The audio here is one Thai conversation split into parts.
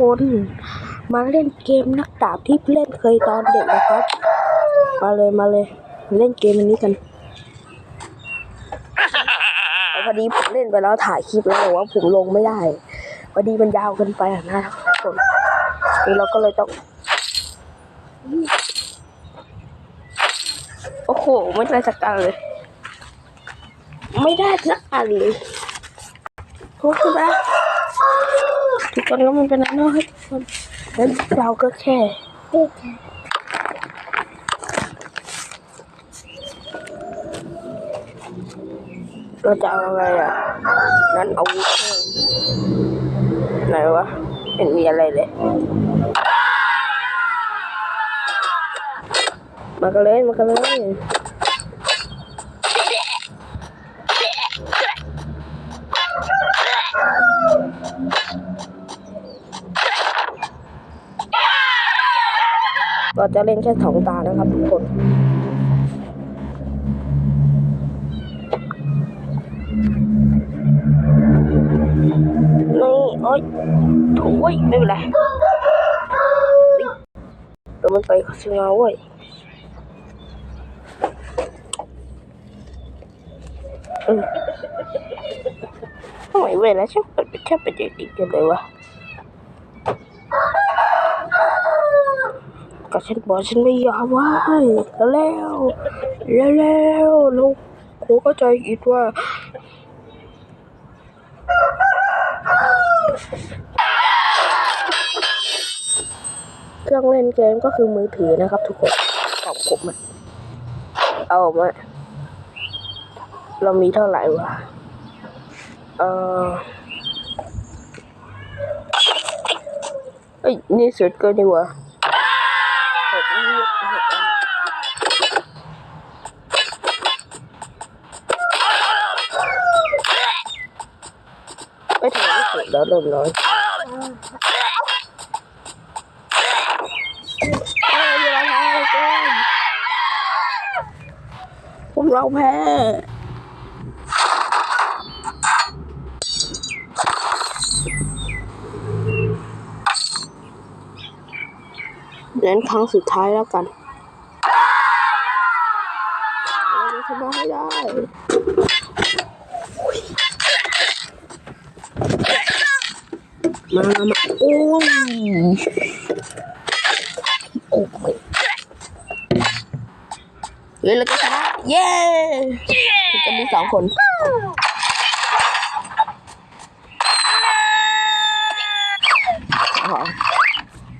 คนมาเล่นเกมนักดาบที่เล่นเคยตอนเด็กนะครับ มาเลยมาเลย เล่นเกมอันนี้กันพอดีผมเล่นไปแล้วถ่ายคลิปแล้วแต่ว่าผมลงไม่ได้พอดีมันยาวเกินไปนะทุกคนนี่เราก็เลยต้อง โอ้โห ไม่ได้สักอันเลย ไม่ได้สักอันเลยโอ้คือแบ บทุกคนก็มันเป็นอันนั้นให้ทุกคนแล้วเราก็แค่เราจะเอาอะไรอะนั้นเอาไหนวะเห็นมีอะไรเลยมากันเลยมากันเลย เราจะเล่นแค่สองตานะครับทุกคนนี่โอ๊ยโถ่เว้ยไม่เป็นไรเดี๋ยวมันไปคาสิโนเว้ยทำไมเวลาฉันเปิดเป็นแค่เป็นเด็กๆกันเลยวะ ก็ฉันบอกฉันไม่ยอมว่าแล้วแล้วแล้วแล้วครูเข้าใจอีกว่าเครื่องเล่นเกมก็คือมือถือนะครับ ทุกคนของผมอะเอามาเรามีเท่าไหร่วะ เออเอ้ยนี่สุดกินดีกว่า ไม่ถึงที่สุดแล้วเริ่มน้อยเอ้ยอย่าแพ้เกินพวกเราแพ้ เล่นครั้งสุดท้ายแล้วกันเราจะชนะให้ได้มามามาโอ้ยโอ้ไม่เฮ้ยเราจะชนะเย้จะมีสองคน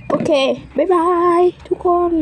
โอเค บ๊ายบาย ทุกคน